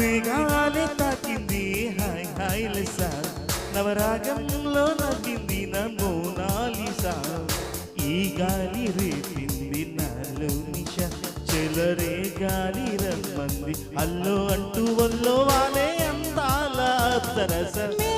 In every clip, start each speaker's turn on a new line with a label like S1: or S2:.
S1: మేఘాలే తాకింది. Hi hi లెసా నవరాగంలో నవ్వింది నా మోనాలిసా ఈ గాలి రేపింది నాలో నిష. చెలరే గాలి రమ్మంది. అల్లో అంటూ వల్లో వానే అందాల తరస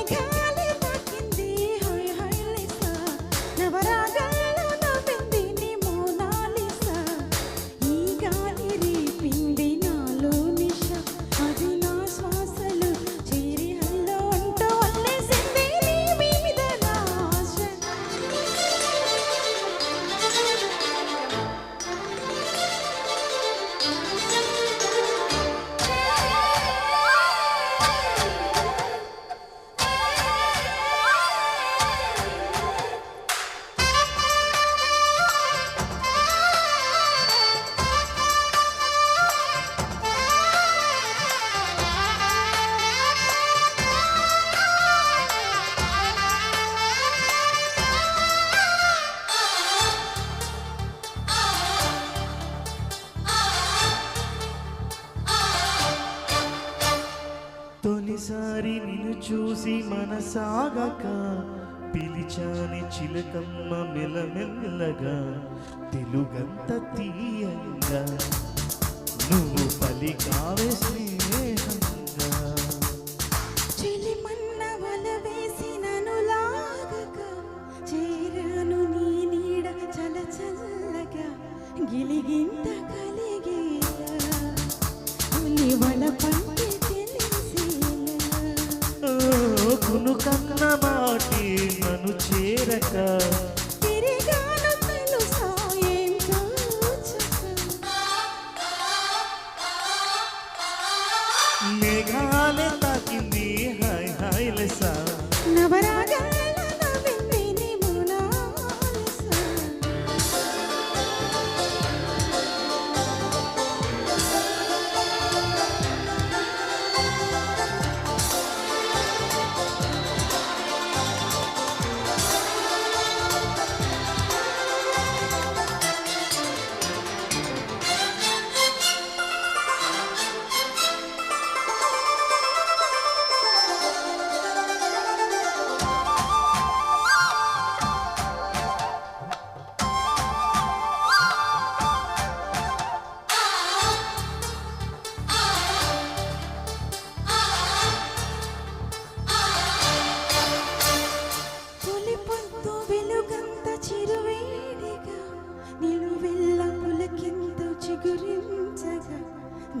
S1: తొలిసారి నిన్ను చూసి మనసాగక పిలిచాని చిలకమ్మ మెల్లమెల్లగా తెలుగంత తీయంగా. నువ్వు పలికావే స్నేహంగా ఓ, కునుకన్న మాటి నన్ను చేరక. మేఘాలే తాకింది హాయ్ హాయ్ లెసా.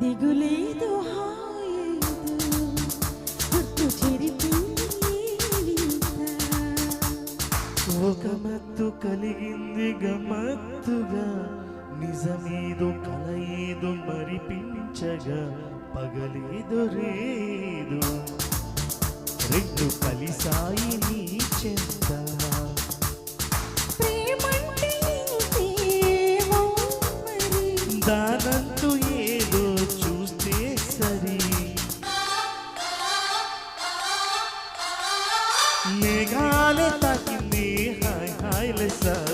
S2: దిగులేదు గుర్తు
S1: ఒక మత్తు కలిగింది గమత్తుగా. నిజమేదో కలయేదో మరిపించగా. పగలేదో రేదు. రెండు కలిసాయి నీ చెంత.
S2: Negale taki mi
S1: hai hai lesa